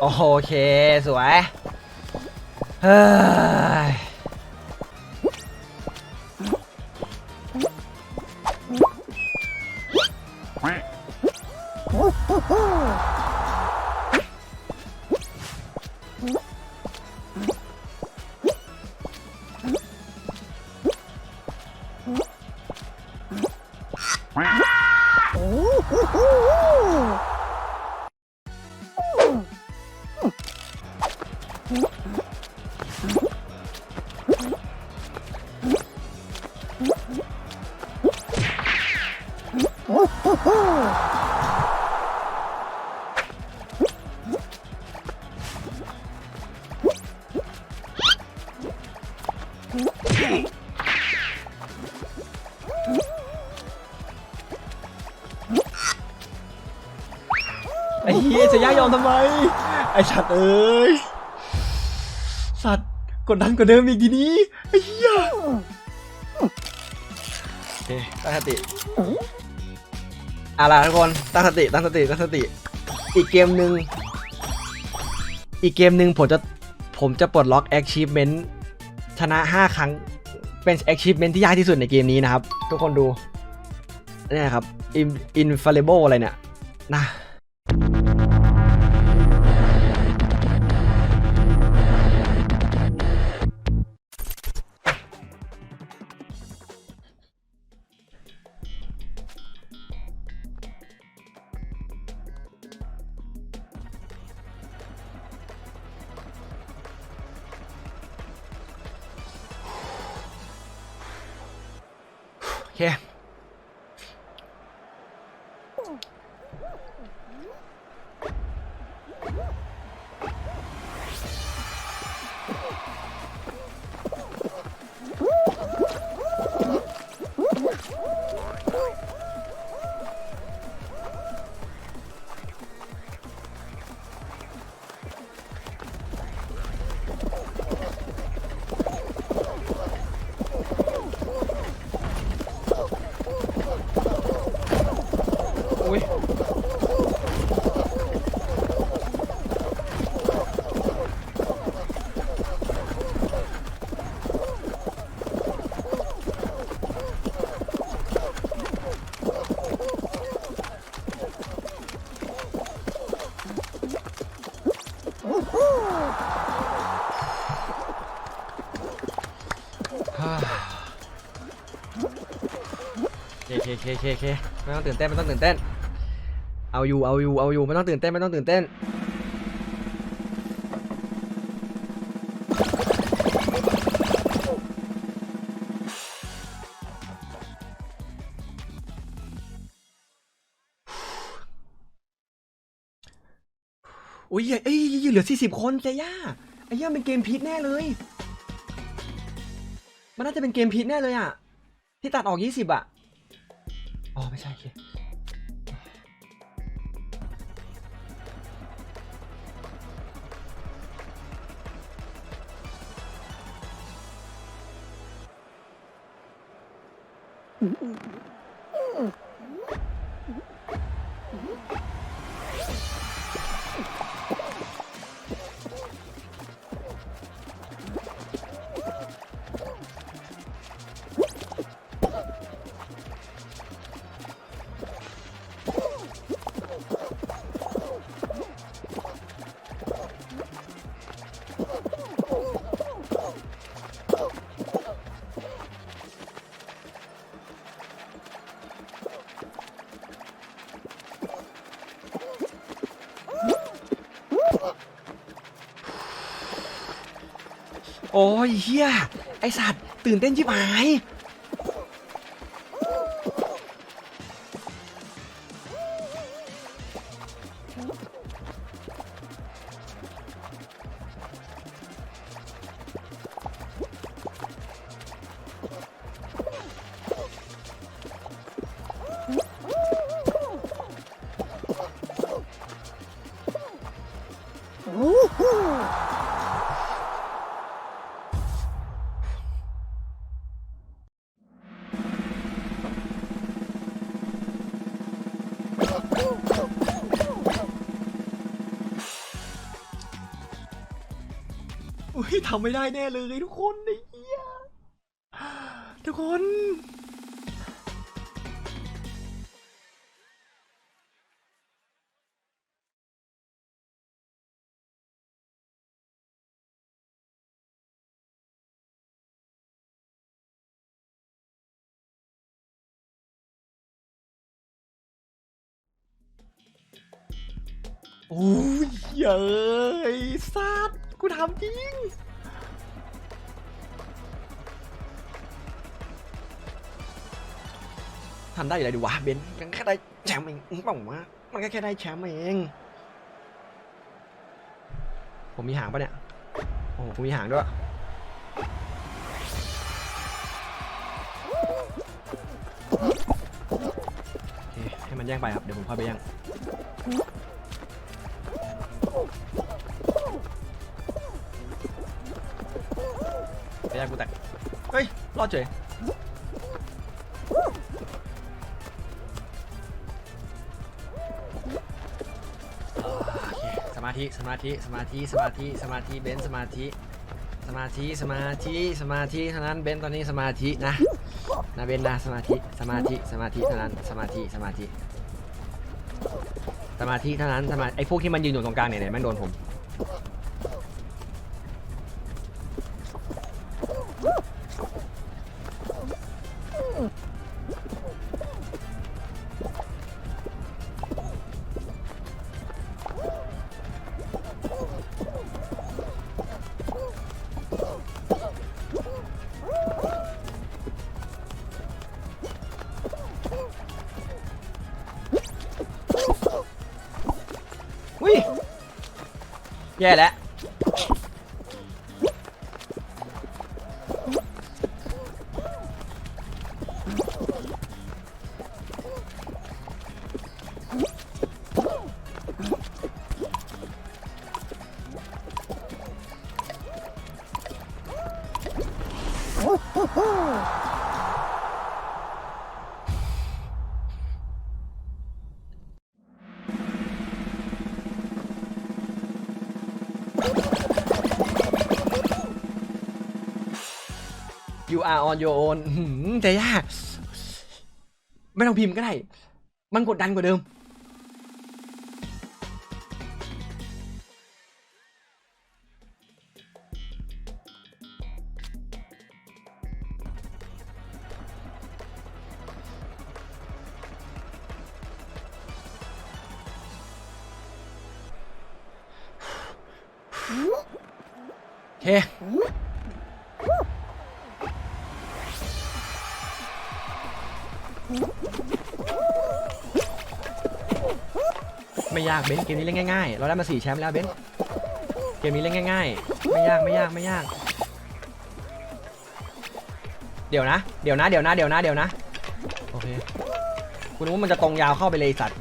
โอเค สวย เฮ้ย ไอ้เฮียจะย่ายอมทำไม ไอ้สัตว์เอ้ย สัตว์ กดดันกว่าเดิมอีกทีนี้ไอ้เฮียโอเคตั้งสติเอาล่ะทุกคนตั้งสติตั้งสติตั้งสติ อีกเกมหนึ่งอีกเกมหนึ่งผมจะผมจะปลดล็อก achievement ชนะ 5 ครั้งเป็น achievement ที่ยากที่สุดในเกมนี้นะครับ ทุกคนดูนี่ครับ infallible อะไรเนี่ยนะ เคเคเคไม่ต้องตื่นเต้นไม่ต้องตื่นเต้น เอาอยู่เอาอยู่เอาอยู่ไม่ต้องตื่นเต้นไม่ต้องตื่นเต้นโอ้ยเอ้ยเหลือสี่สิบคนเจย่าไอ้ย่าเป็นเกมพีทแน่เลย มันน่าจะเป็นเกมพีทแน่เลยอะ ที่ตัดออกยี่สิบอะ อ๋อไม่ใช่ โอ้ยเฮียไอสัตว์ตื่นเต้นชิบหาย ทำไม่ได้แน่เลยทุกคนไอ้เหี้ยทุกคนโอ้ยเย้ยสัตว์กูทำจริง ทำได้อยู่แล้วดิวะเบนมันแค่ได้แชมป์เองเปล่าวะมันก็แค่ได้แชมป์เอง ผมมีหางปะเนี่ย โอ้โหผมมีหางด้วย ให้มันแย่งไปครับ เดี๋ยวผมค่อยไปแย่งไปแย่งกูแตกเฮ้ย รอดเฉย ธิสมาธิสมาธิสมาธิสมาธิเบนสมาธิ สมาธิสมาธิสมาธิเท่านั้นเบนตอนนี้สมาธินะนะเบนนะสมาธิสมาธิสมาธิเท่านั้นสมาธิสมาธิ สมาธิเท่านั้นสมาไอ้พวกที่มันยืนอยู่ตรงกลางเนี่ยเนี่ยแม่งโดนผม อุ้ยแย่แล้ว ยูอาร์ออนโยโอนแต่ยาก ไม่ต้องพิมพ์ก็ได้ มันกดดันกว่าเดิม โอเคไม่ยากเบนเกมนี้เล่นง่ายๆ เราได้มาสี่แชมป์แล้วเบนเกมนี้เล่นง่ายๆ ไม่ยากไม่ยากไม่ยาก เดี๋ยวนะ เดี๋ยวนะ เดี๋ยวนะ เดี๋ยวนะ เดี๋ยวนะ โอเค คุณว่ามันจะตรงยาวเข้าไปเลยสัตว์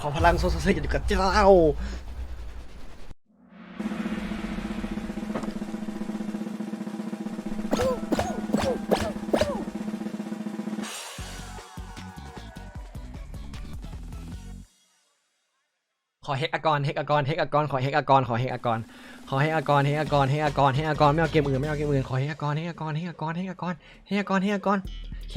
ขอพลังโซโซเซอยู่กับเจ้าขอเฮกอากรเฮกอากรเฮกอากรขอเฮกอากรขอเฮกอากรขอเฮกอากรเฮกอากรเฮกอากรเฮกอากรไม่เอาเกมอื่นไม่เอาเกมอื่นขอเฮกอากรเฮกอากรเฮกอากรเฮกอากรเฮกอากรเฮกอากรโอเค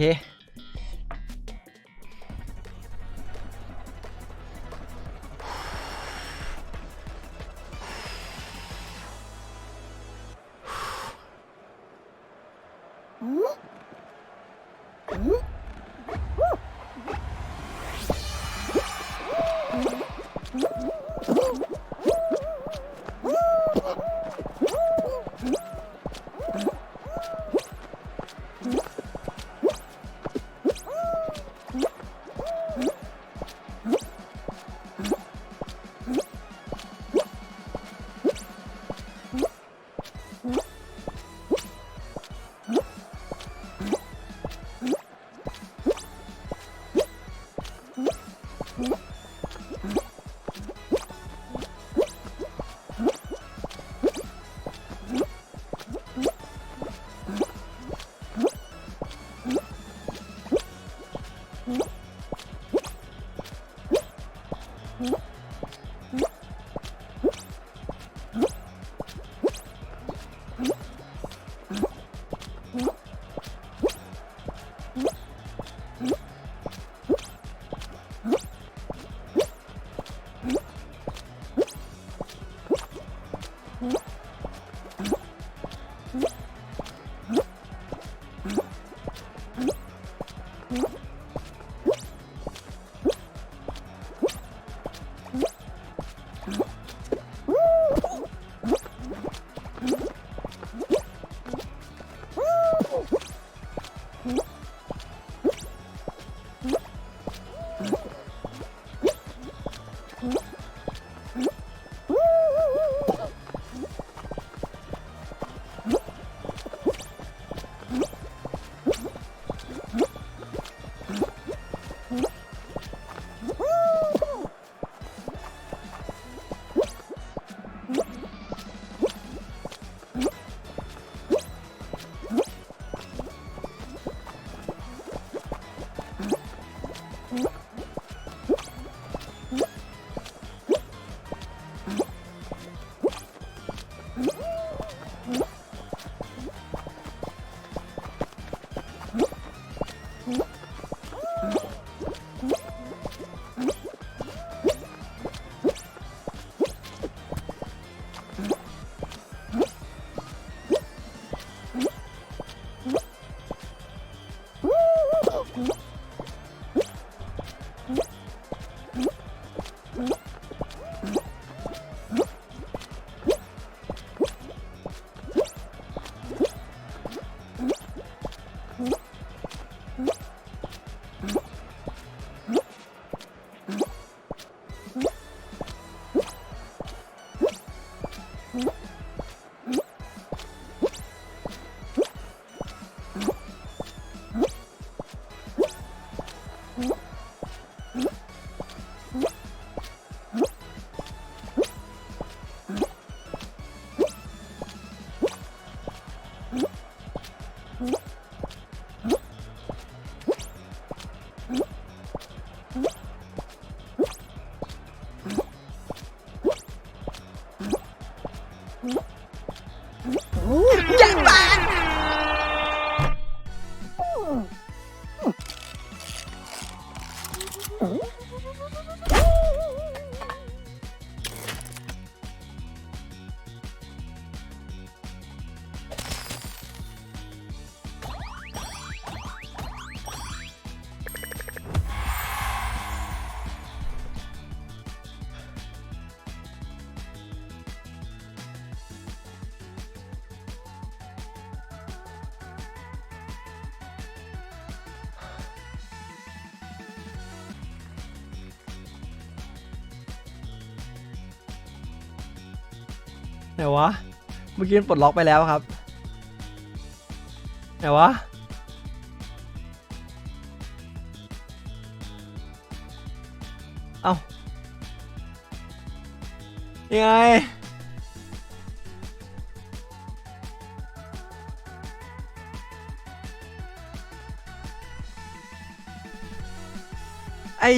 Whoop. 응? ไหนวะ เมื่อกี้มันปลดล็อกไปแล้วครับ ไหนวะ เอายังไงไอ้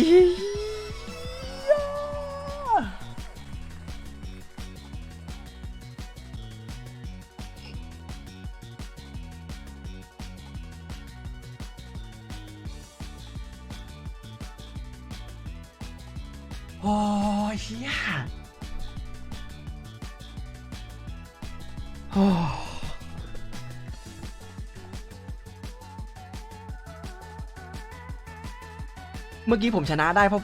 โอ้ยเฮียโอ้เมื่อกี้ผมชนะได้เพราะ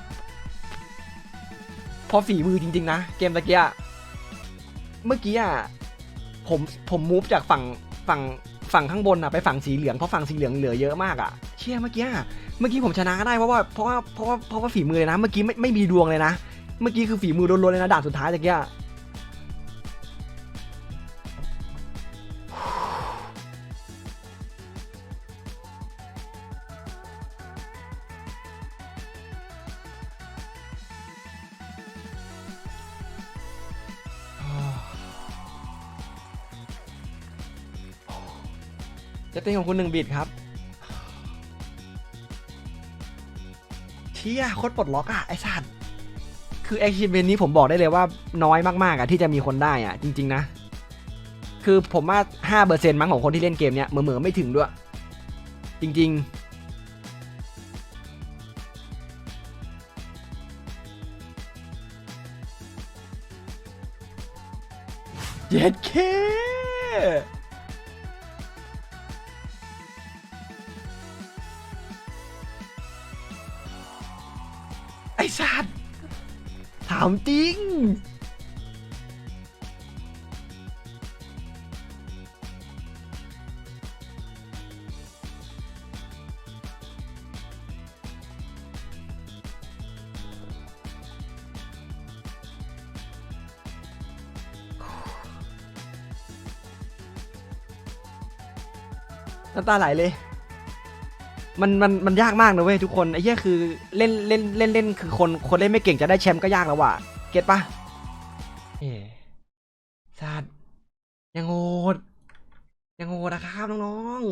เพราะฝีมือจริง ๆ นะ เกมตะเกียเมื่อกี้อะผมผมมูฟจากฝั่งฝั่งฝั่งข้างบนอะไปฝั่งสีเหลืองเพราะฝั่งสีเหลืองเหลือเยอะมากอะ เชี่ยเมื่อกี้เมื่อกี้ผมชนะได้เพราะว่าเพราะว่าเพราะว่าเพราะว่าฝีมือเลยนะ เมื่อกี้ไม่ไม่มีดวงเลยนะ เมื่อกี้คือฝีมือล้วนๆเลยนะด่านสุดท้ายตะกี้จะเต้นของคุณหนึ่งบิดครับ ชี่ยโคตรปลดล็อกอะไอ้สัตว์คือ achievement นี้ผมบอกได้เลยว่าน้อยมากๆอะที่จะมีคนได้อะจริง ๆ นะ คือผมว่า5%มั้งของคนที่เล่นเกมเนี้ยเหมือๆไม่ถึงด้วย จริง ๆเจ็ดเค อ้สัตว์ถามจริง น้ำตาไหลเลย มันมันมันยากมากนะเว้ยทุกคนไอ้เหี้ยคือเล่นเล่นเล่นเล่นคือคนคนเล่นไม่เก่งจะได้แชมป์ก็ยากแล้วว่ะเก็ตปะเอ๋ซาดยังโงดยังโงดนะครับน้อง